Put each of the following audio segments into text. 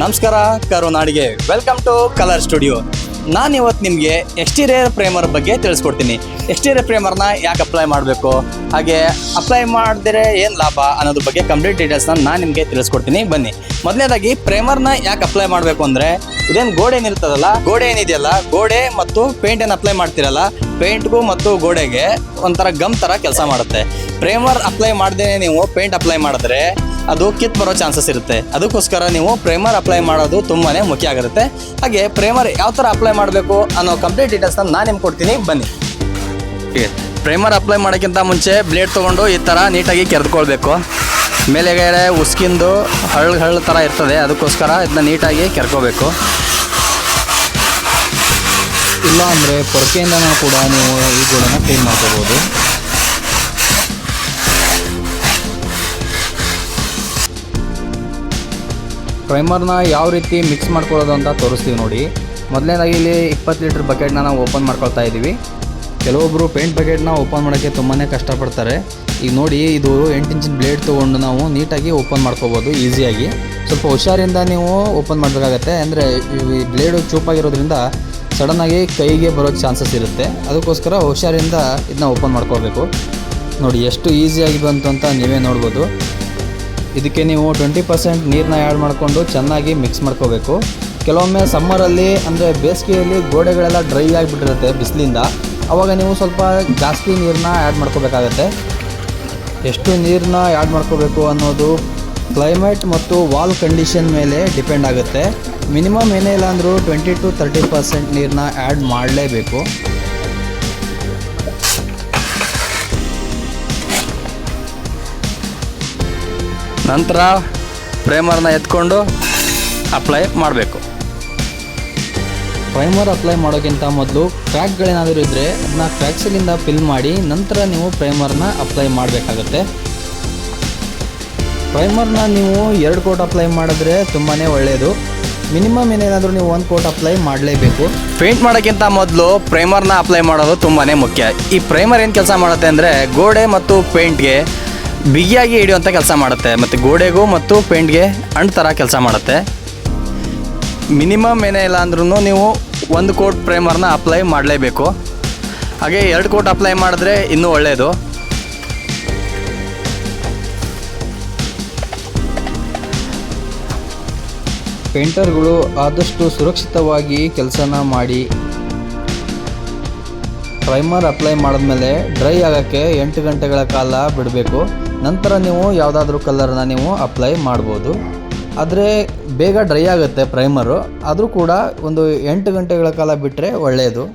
ನಮಸ್ಕಾರ, ಕರುನಾಡಿಗೆ. Welcome to colour studio ನಾನು ಇವತ್ತು ನಿಮಗೆ ಎಕ್ಸ್ಟೀರಿಯರ್ ಪ್ರೇಮರ್ ಬಗ್ಗೆ ತಿಳಿಸ್ಕೊಡ್ತೀನಿ. ಎಕ್ಸ್ಟೀರಿಯರ್ ಪ್ರೇಮರ್ನ ಯಾಕೆ ಅಪ್ಲೈ ಮಾಡಬೇಕು? ಹಾಗೆ ಅಪ್ಲೈ ಮಾಡಿದರೆ ಏನು ಲಾಭ ಅನ್ನೋದ್ರ ಬಗ್ಗೆ ಕಂಪ್ಲೀಟ್ ಡೀಟೇಲ್ಸ್ನ ನಾನು ನಿಮಗೆ ತಿಳಿಸ್ಕೊಡ್ತೀನಿ. ಬನ್ನಿ. ಮೊದಲನೇದಾಗಿ ಪ್ರೇಮರ್ನ ಯಾಕೆ ಅಪ್ಲೈ ಮಾಡಬೇಕು ಅಂದರೆ, ಇದೇನು ಗೋಡೆ ಏನಿರ್ತದಲ್ಲ ಗೋಡೆ ಏನಿದೆಯಲ್ಲ? ಗೋಡೆ ಮತ್ತು ಪೇಂಟ್ ಏನು ಅಪ್ಲೈ ಮಾಡ್ತಿರಲ್ಲ? ಪೇಂಟ್ಗೂ ಮತ್ತು ಗೋಡೆಗೆ ಒಂಥರ ಗಮ್ ಥರ ಕೆಲಸ ಮಾಡುತ್ತೆ. ಪ್ರೇಮರ್ ಅಪ್ಲೈ ಮಾಡದೇ ನೀವು ಪೇಂಟ್ ಅಪ್ಲೈ ಮಾಡಿದ್ರೆ ಅದು ಕಿತ್ ಬರೋ ಚಾನ್ಸಸ್ ಇರುತ್ತೆ. ಅದಕ್ಕೋಸ್ಕರ ನೀವು ಪ್ರೈಮರ್ ಅಪ್ಲೈ ಮಾಡೋದು ತುಂಬಾನೇ ಮುಖ್ಯ ಆಗಿರುತ್ತೆ. ಹಾಗೆ ಪ್ರೈಮರ್ ಯಾವ ಥರ ಅಪ್ಲೈ ಮಾಡಬೇಕು ಅನ್ನೋ ಕಂಪ್ಲೀಟ್ ಡೀಟೇಲ್ಸ್ನ ನಾನು ನಿಮ್ಗೆ ಕೊಡ್ತೀನಿ. ಬನ್ನಿ. ಪ್ರೈಮರ್ ಅಪ್ಲೈ ಮಾಡೋಕ್ಕಿಂತ ಮುಂಚೆ ಬ್ಲೇಡ್ ತೊಗೊಂಡು ಈ ಥರ ನೀಟಾಗಿ ಕೆರೆದುಕೊಳ್ಬೇಕು. ಮೇಲೆಗಡೆ ಉಸ್ಕಿಂದು ಹಳ್ಳು ಹಳ್ಳು ಥರ ಇರ್ತದೆ. ಅದಕ್ಕೋಸ್ಕರ ಇದನ್ನ ನೀಟಾಗಿ ಕೆರ್ಕೋಬೇಕು. ಇಲ್ಲ ಅಂದರೆ ಪೊರಕೆಯಿಂದನೂ ಕೂಡ ನೀವು ಈ ಗೋಡನ್ನು ಕ್ಲೀನ್ ಮಾಡ್ಕೋಬೋದು. ಪ್ರೈಮರ್ನ ಯಾವ ರೀತಿ ಮಿಕ್ಸ್ ಮಾಡ್ಕೊಳ್ಳೋದು ಅಂತ ತೋರಿಸ್ತೀವಿ ನೋಡಿ. ಮೊದಲನೇದಾಗಿ ಇಲ್ಲಿ ಇಪ್ಪತ್ತು ಲೀಟ್ರ್ ಬಕೆಟ್ನ ನಾವು ಓಪನ್ ಮಾಡ್ಕೊಳ್ತಾ ಇದ್ದೀವಿ. ಕೆಲವೊಬ್ಬರು ಪೇಂಟ್ ಬಕೆಟ್ನ ಓಪನ್ ಮಾಡೋಕ್ಕೆ ತುಂಬಾ ಕಷ್ಟಪಡ್ತಾರೆ. ಈಗ ನೋಡಿ, ಇದು ಎಂಟು ಇಂಚಿನ ಬ್ಲೇಡ್ ತೊಗೊಂಡು ನಾವು ನೀಟಾಗಿ ಓಪನ್ ಮಾಡ್ಕೋಬೋದು, ಈಸಿಯಾಗಿ. ಸ್ವಲ್ಪ ಹುಷಾರಿಂದ ನೀವು ಓಪನ್ ಮಾಡಬೇಕಾಗತ್ತೆ. ಅಂದರೆ ಈ ಬ್ಲೇಡು ಚೂಪಾಗಿರೋದ್ರಿಂದ ಸಡನ್ನಾಗಿ ಕೈಗೆ ಬರೋ ಚಾನ್ಸಸ್ ಇರುತ್ತೆ. ಅದಕ್ಕೋಸ್ಕರ ಹುಷಾರಿಂದ ಇದನ್ನ ಓಪನ್ ಮಾಡ್ಕೋಬೇಕು ನೋಡಿ, ಎಷ್ಟು ಈಸಿಯಾಗಿ ಬಂತು ಅಂತ ನೀವೇ ನೋಡ್ಬೋದು. ಇದಕ್ಕೆ ನೀವು ಟ್ವೆಂಟಿ ಪರ್ಸೆಂಟ್ ನೀರನ್ನ ಆ್ಯಡ್ ಮಾಡಿಕೊಂಡು ಚೆನ್ನಾಗಿ ಮಿಕ್ಸ್ ಮಾಡ್ಕೋಬೇಕು. ಕೆಲವೊಮ್ಮೆ ಸಮ್ಮರಲ್ಲಿ ಅಂದರೆ ಬೇಸಿಗೆಯಲ್ಲಿ ಗೋಡೆಗಳೆಲ್ಲ ಡ್ರೈ ಆಗಿಬಿಟ್ಟಿರುತ್ತೆ ಬಿಸಿಲಿಂದ. ಆವಾಗ ನೀವು ಸ್ವಲ್ಪ ಜಾಸ್ತಿ ನೀರನ್ನ ಆ್ಯಡ್ ಮಾಡ್ಕೋಬೇಕಾಗತ್ತೆ. ಎಷ್ಟು ನೀರನ್ನ ಆ್ಯಡ್ ಮಾಡ್ಕೋಬೇಕು ಅನ್ನೋದು ಕ್ಲೈಮೇಟ್ ಮತ್ತು ವಾಲ್ ಕಂಡೀಷನ್ ಮೇಲೆ ಡಿಪೆಂಡ್ ಆಗುತ್ತೆ. ಮಿನಿಮಮ್ ಏನೇ ಇಲ್ಲ ಅಂದರೂ ಟ್ವೆಂಟಿ ಟು ತರ್ಟಿ ಪರ್ಸೆಂಟ್ ನೀರನ್ನ ಆ್ಯಡ್ ಮಾಡಲೇಬೇಕು. ನಂತರ ಪ್ರೈಮರ್ನ ಎತ್ಕೊಂಡು ಅಪ್ಲೈ ಮಾಡಬೇಕು. ಪ್ರೈಮರ್ ಅಪ್ಲೈ ಮಾಡೋಕ್ಕಿಂತ ಮೊದಲು ಕ್ರ್ಯಾಕ್ಗಳೇನಾದರೂ ಇದ್ದರೆ ಅದನ್ನ ಕ್ರ್ಯಾಕ್ಸಲ್ಲಿಂದ ಫಿಲ್ ಮಾಡಿ ನಂತರ ನೀವು ಪ್ರೈಮರ್ನ ಅಪ್ಲೈ ಮಾಡಬೇಕಾಗತ್ತೆ. ಪ್ರೈಮರ್ನ ನೀವು ಎರಡು ಕೋಟ್ ಅಪ್ಲೈ ಮಾಡಿದ್ರೆ ತುಂಬಾ ಒಳ್ಳೆಯದು ಮಿನಿಮಮ್ ಏನೇನಾದರೂ ನೀವು ಒಂದು ಕೋಟ್ ಅಪ್ಲೈ ಮಾಡಲೇಬೇಕು. ಪೇಂಟ್ ಮಾಡೋಕ್ಕಿಂತ ಮೊದಲು ಪ್ರೈಮರ್ನ ಅಪ್ಲೈ ಮಾಡೋದು ತುಂಬಾ ಮುಖ್ಯ. ಈ ಪ್ರೈಮರ್ ಏನು ಕೆಲಸ ಮಾಡುತ್ತೆ ಅಂದರೆ ಗೋಡೆ ಮತ್ತು ಪೇಂಟ್ಗೆ ಬಿಗಿಯಾಗಿ ಹಿಡಿಯುವಂಥ ಕೆಲಸ ಮಾಡುತ್ತೆ. ಮತ್ತು ಗೋಡೆಗೂ ಮತ್ತು ಪೇಂಟ್ಗೆ ಅಂಡ್ ಥರ ಕೆಲಸ ಮಾಡುತ್ತೆ. ಮಿನಿಮಮ್ ಏನೇ ಇಲ್ಲ ಅಂದ್ರೂ ನೀವು ಒಂದು ಕೋಟ್ ಪ್ರೈಮರ್ನ ಅಪ್ಲೈ ಮಾಡಲೇಬೇಕು. ಹಾಗೆ ಎರಡು ಕೋಟ್ ಅಪ್ಲೈ ಮಾಡಿದ್ರೆ ಇನ್ನೂ ಒಳ್ಳೆಯದು ಪೇಂಟರ್ಗಳು ಆದಷ್ಟು ಸುರಕ್ಷಿತವಾಗಿ ಕೆಲಸನ ಮಾಡಿ ಪ್ರೈಮರ್ ಅಪ್ಲೈ ಮಾಡಿದ್ಮೇಲೆ ಡ್ರೈ ಆಗೋಕ್ಕೆ ಎಂಟು ಗಂಟೆಗಳ ಕಾಲ ಬಿಡಬೇಕು. ನಂತರ ನೀವು ಯಾವುದಾದ್ರೂ ಕಲರ್ನ ನೀವು ಅಪ್ಲೈ ಮಾಡ್ಬೋದು. ಆದರೆ ಬೇಗ ಡ್ರೈ ಆಗುತ್ತೆ ಪ್ರೈಮರು. ಆದರೂ ಕೂಡ ಒಂದು ಎಂಟು ಗಂಟೆಗಳ ಕಾಲ ಬಿಟ್ಟರೆ ಒಳ್ಳೆಯದು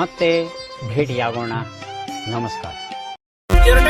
ಮತ್ತೆ ಭೇಟಿಯಾಗೋಣ. ನಮಸ್ಕಾರ. Your